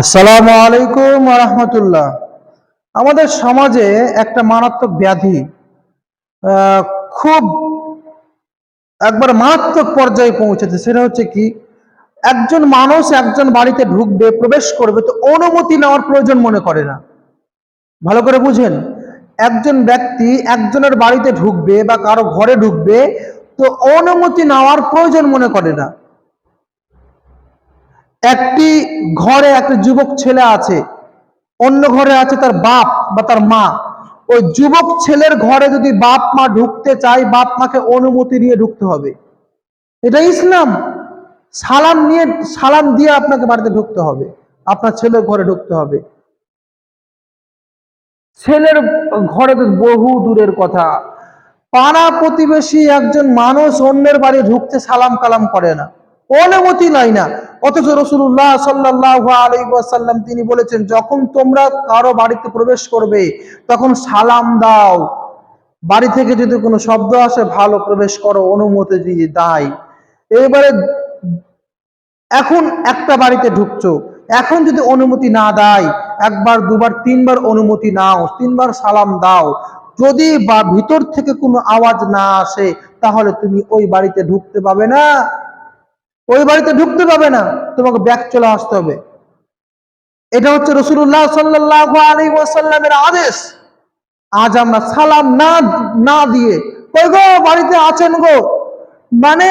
আসসালামু আলাইকুম রহমতুল্লাহ। আমাদের সমাজে একটা মারাত্মক ব্যাধি খুব একবার মারাত্মক পর্যায়ে পৌঁছেছে, সেটা হচ্ছে কি, একজন মানুষ একজন বাড়িতে ঢুকবে, প্রবেশ করবে, তো অনুমতি নেওয়ার প্রয়োজন মনে করে না। ভালো করে বুঝেন, একজন ব্যক্তি একজনের বাড়িতে ঢুকবে বা কারও ঘরে ঢুকবে, তো অনুমতি নেওয়ার প্রয়োজন মনে করে না। একটি ঘরে একটা যুবক ছেলে আছে, অন্য ঘরে আছে তার বাপ বা তার মা। ওই যুবক ছেলের ঘরে যদি বাপ মা ঢুকতে চায়, বাপ মাকে অনুমতি নিয়ে ঢুকতে হবে। এটা ইসলাম। সালাম নিয়ে, সালাম দিয়ে আপনাকে বাড়িতে ঢুকতে হবে, আপনার ছেলের ঘরে ঢুকতে হবে। ছেলের ঘরে তো বহু দূরের কথা। পাড়া প্রতিবেশী একজন মানুষ অন্যের বাড়ি ঢুকতে সালাম কালাম করে না। অনুমতি নাই না। অথচ রসুল্লাহ সাল্লাহ আলাইসাল্লাম তিনি বলেছেন, যখন তোমরা কারও বাড়িতে প্রবেশ করবে, তখন সালাম দাও। বাড়ি থেকে যদি কোনো শব্দ আসে, ভালো প্রবেশ করো, অনুমতি দিয়ে দায় এবারে এখন একটা বাড়িতে ঢুকছো, এখন যদি অনুমতি না দেয় একবার, দুবার, তিনবার অনুমতি নাও, তিনবার সালাম দাও। যদি বা ভিতর থেকে কোনো আওয়াজ না আসে, তাহলে তুমি ওই বাড়িতে ঢুকতে পাবে না। ওই বাড়িতে ঢুকতে পাবে না, তোমাকে ব্যাগ চলে আসতে হবে। এটা হচ্ছে রসুল্লাহ সাল্লাহ আলী ওয়াসাল্লামের আদেশ। আজ আমরা সালাম না না দিয়ে, কই গো, বাড়িতে আছেন গো? মানে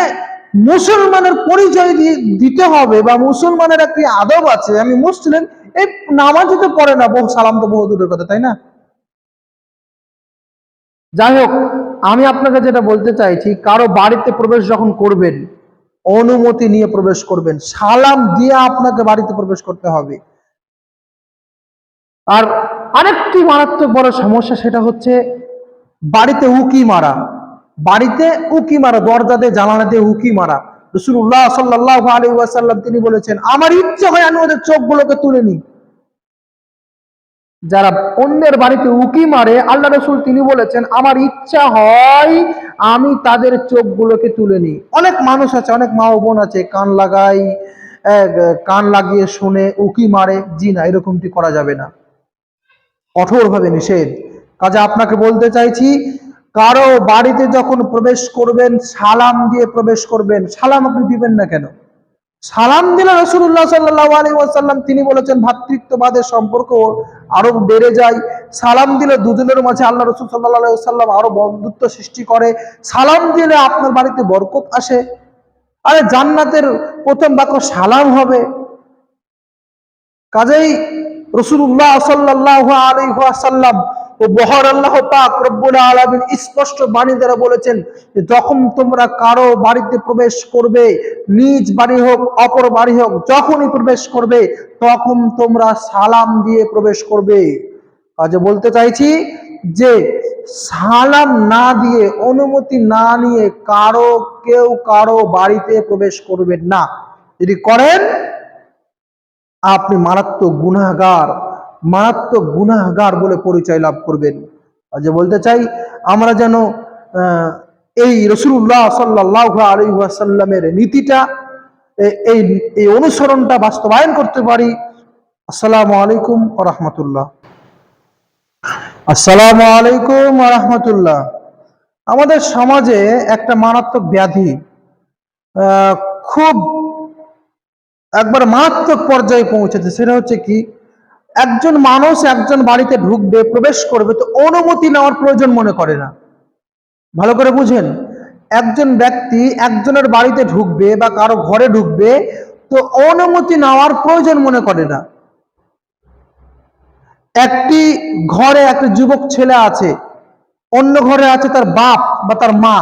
মুসলমানের পরিচয় দিয়ে দিতে হবে বা মুসলমানের একটি আদব আছে, আমি মুসলিম, এই নামাজই তো পড়ে না, বহু সালাম তো বহু দূরের কথা, তাই না? যাই হোক, আমি আপনাকে যেটা বলতে চাইছি, কারও বাড়িতে প্রবেশ যখন করবেন অনুমতি নিয়ে প্রবেশ করবেন। সালাম দিয়ে আপনাকে বাড়িতে প্রবেশ করতে হবে। আর আরেকটি মারাত্মক বড় সমস্যা সেটা হচ্ছে বাড়িতে উকি মারা। বাড়িতে উকি মারা, দরজা দিয়ে জানালা দিয়ে উকি মারা। রসুল্লাহ সাল্লাহ আলী ওয়াসাল্লাম তিনি বলেছেন, আমার ইচ্ছে হয় আমি ওদের চোখগুলোকে তুলে নিই। যারা অন্যের বাড়িতে উকি মারে, আল্লাহ রসুল তিনি বলেছেন, আমার ইচ্ছা হয় আমি তাদের চোখগুলোকে তুলে নিই। অনেক মানুষ আছে, অনেক মা বোন আছে, কান লাগাই কান লাগিয়ে শুনে উকি মারে। জি না, এরকমটি করা যাবে না। কঠোরভাবে নিষেধ। কাজে আপনাকে বলতে চাইছি, কারও বাড়িতে যখন প্রবেশ করবেন, সালাম দিয়ে প্রবেশ করবেন, সালাম আপনি দিবেন না কেন? সালাম দিলে রসুল্লাহ সাল্লাহ আলী ওয়াসাল্লাম, তিনি বলেছেন, ভাতৃত্ববাদের সম্পর্ক আরও বেড়ে যায়। সালাম দিলে দুজনের মাঝে আল্লাহ রসুল সাল্লাহ সাল্লাম আরও বন্ধুত্ব সৃষ্টি করে। সালাম দিলে আপনার বাড়িতে বরকত আসে। আরে জান্নাতের প্রথম বাক্য সালাম হবে। কাজেই রসুল্লাহ সাল্লাহ আলাইসাল্লাম ও বহর আল্লাহ পাক রব্বুল আলমিন স্পষ্ট বাণী দ্বারা বলেছেন যখন তোমরা কারও বাড়িতে প্রবেশ করবে, নিজ বাড়ি হোক, অপর বাড়ি হোক, যখনই প্রবেশ করবে, তখন তোমরা সালাম দিয়ে প্রবেশ করবে। কাজে বলতে চাইছি যে সালাম না দিয়ে, অনুমতি না নিয়ে কারও, কেউ কারও বাড়িতে প্রবেশ করবেন না। যদি করেন, আপনি মারাত্মক গুনাহগার। মারাত্মক গুনাহগার বলে পরিচয় লাভ করবেন। যে বলতে চাই, আমরা যেন এই রসুল্লাহ সাল্লাহ আলী নীতিটা এই এই অনুসরণটা বাস্তবায়ন করতে পারি। আসসালামু আলাইকুম রহমতুল্লাহ। আসসালামু আলাইকুম রহমতুল্লাহ। আমাদের সমাজে একটা মারাত্মক ব্যাধি খুব একবার মারাত্মক পর্যায়ে পৌঁছেছে। সেটা হচ্ছে কি? একজন মানুষ একজন বাড়িতে ঢুকবে, প্রবেশ করবে, তো অনুমতি নেওয়ার প্রয়োজন মনে করে না। ভালো করে বুঝেন, একজন ব্যক্তি একজনের বাড়িতে ঢুকবে বা কারও ঘরে ঢুকবে, তো অনুমতি নেওয়ার প্রয়োজন মনে করে না। একটি ঘরে একটা যুবক ছেলে আছে, অন্য ঘরে আছে তার বাপ বা তার মা।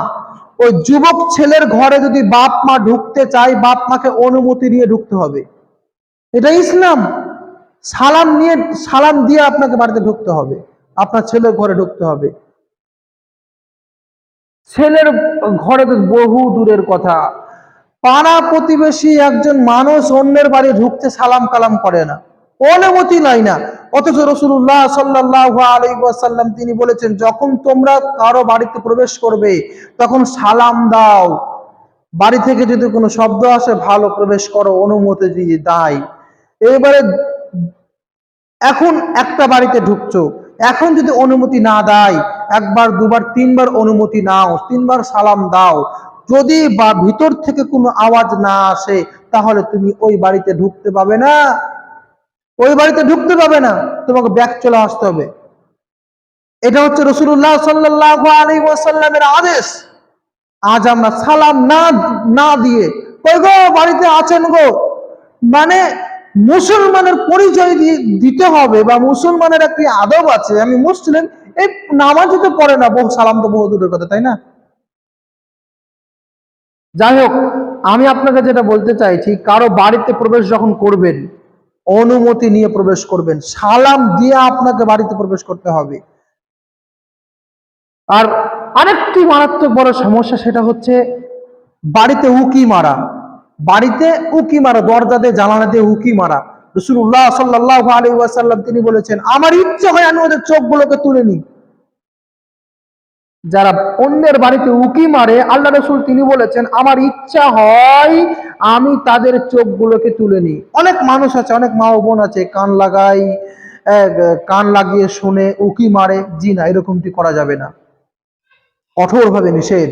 ওই যুবক ছেলের ঘরে যদি বাপ মা ঢুকতে চায়, বাপ মাকে অনুমতি নিয়ে ঢুকতে হবে। এটা ইসলাম। সালাম নিয়ে, সালাম দিয়ে আপনাকে বাড়িতে ঢুকতে হবে। আপনার ছেলের ঘরে ঢুকতে হবে। ছেলের ঘরে তো বহু দূরের কথা। পাড়া প্রতিবেশী একজন মানুষ অন্যের বাড়ি ঢুকতে সালাম কালাম করে না। অনুমতি নাই না। অথচ রসুল্লাহ সাল্লাহ আলাইসাল্লাম তিনি বলেছেন, যখন তোমরা কারও বাড়িতে প্রবেশ করবে, তখন সালাম দাও। বাড়ি থেকে যদি কোনো শব্দ আসে, ভালো প্রবেশ করো, অনুমতি দিয়ে দায় এবারে এখন একটা বাড়িতে ঢুকছো। এখন যদি অনুমতি না দেয় একবার, দুবার, তিনবার অনুমতি নাও, তিনবার সালাম দাও। যদি বা ভিতর থেকে কোনো আওয়াজ না আসে, তাহলে তুমি ওই বাড়িতে ঢুকতে পাবে না। ওই বাড়িতে ঢুকতে পাবে না, তোমাকে ব্যাগ চলে আসতে হবে। এটা হচ্ছে রসুল্লাহ সাল্লাহ আলী ওয়াসাল্লামের আদেশ। আজ আমরা সালাম না না দিয়ে, কই গো, বাড়িতে আছেন গো? মানে মুসলমানের পরিচয় দিতে হবে বা মুসলমানের একটি আদব আছে? আমি মুসলিম, এই নামাজই তো পড়ে না, বহু সালাম তো বহু দূরের কথা, তাই না? যাই হোক, আমি আপনাকে যেটা বলতে চাইছি, কারও বাড়িতে প্রবেশ যখন করবেন, অনুমতি নিয়ে প্রবেশ করবেন, সালাম দিয়ে আপনাকে বাড়িতে প্রবেশ করতে হবে। আর আরেকটি মারাত্মক বড় সমস্যা, সেটা হচ্ছে বাড়িতে উকি মারা। বাড়িতে উকি মারা দরজাতে জানালাতে উকি মারা। রসুল্লাহ সাল্লাহ আলী ওয়াসাল্লাম তিনি বলেছেন, আমার ইচ্ছে হয় আমি ওদের চোখগুলোকে তুলে নিই। যারা অন্যের বাড়িতে উকি মারে, আল্লাহ রসুল তিনি বলেছেন, আমার ইচ্ছা হয় আমি তাদের চোখগুলোকে তুলে নিই। অনেক মানুষ আছে, অনেক মা বোন আছে, কান লাগাই কান লাগিয়ে শুনে উকি মারে, জি না, এরকমটি করা যাবে না। কঠোরভাবে নিষেধ।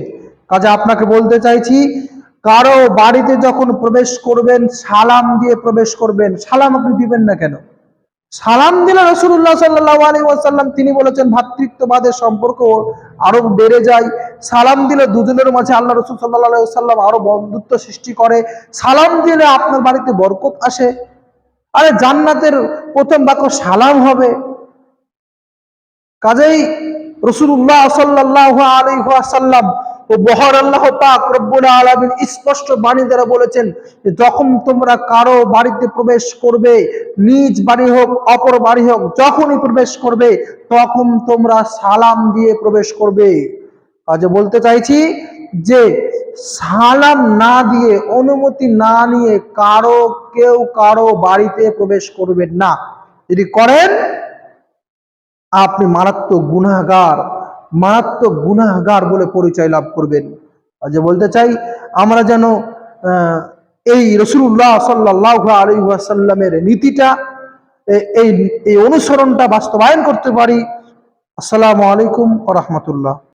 কাজে আপনাকে বলতে চাইছি কারও বাড়িতে যখন প্রবেশ করবেন, সালাম দিয়ে প্রবেশ করবেন, সালাম আপনি দিবেন না কেন? সালাম দিলে রসুল্লাহ সাল্লাহ আলী ওয়াসাল্লাম তিনি বলেছেন, ভাতৃত্ববাদের সম্পর্ক আরও বেড়ে যায়। সালাম দিলে দুজনের মাঝে আল্লাহ রসুল সাল্লাহ সাল্লাম আরও বন্ধুত্ব সৃষ্টি করে। সালাম দিলে আপনার বাড়িতে বরকত আসে। আরে জান্নাতের প্রথম বাক্য সালাম হবে। কাজেই রসুল্লাহ সাল্লাহ আলাইসাল্লাম ও বহর আল্লাহ পাক স্পষ্ট বাণী দ্বারা বলেছেন যখন তোমরা কারও বাড়িতে প্রবেশ করবে, নিজ বাড়ি হোক, অপর বাড়ি হোক, যখনই প্রবেশ করবে, তখন তোমরা সালাম দিয়ে প্রবেশ করবে। কাজে বলতে চাইছি যে সালাম না দিয়ে, অনুমতি না নিয়ে কারও, কেউ কারও বাড়িতে প্রবেশ করবেন না। যদি করেন, আপনি মারাত্মক গুনাহগার। মারাত্মক গুনাহগার বলে পরিচয় লাভ করবেন। যে বলতে চাই, আমরা যেন এই রসুল্লাহ সাল্লাহ আলহাসাল্লামের নীতিটা এই এই অনুসরণটা বাস্তবায়ন করতে পারি। আসসালামু আলাইকুম রহমতুল্লাহ।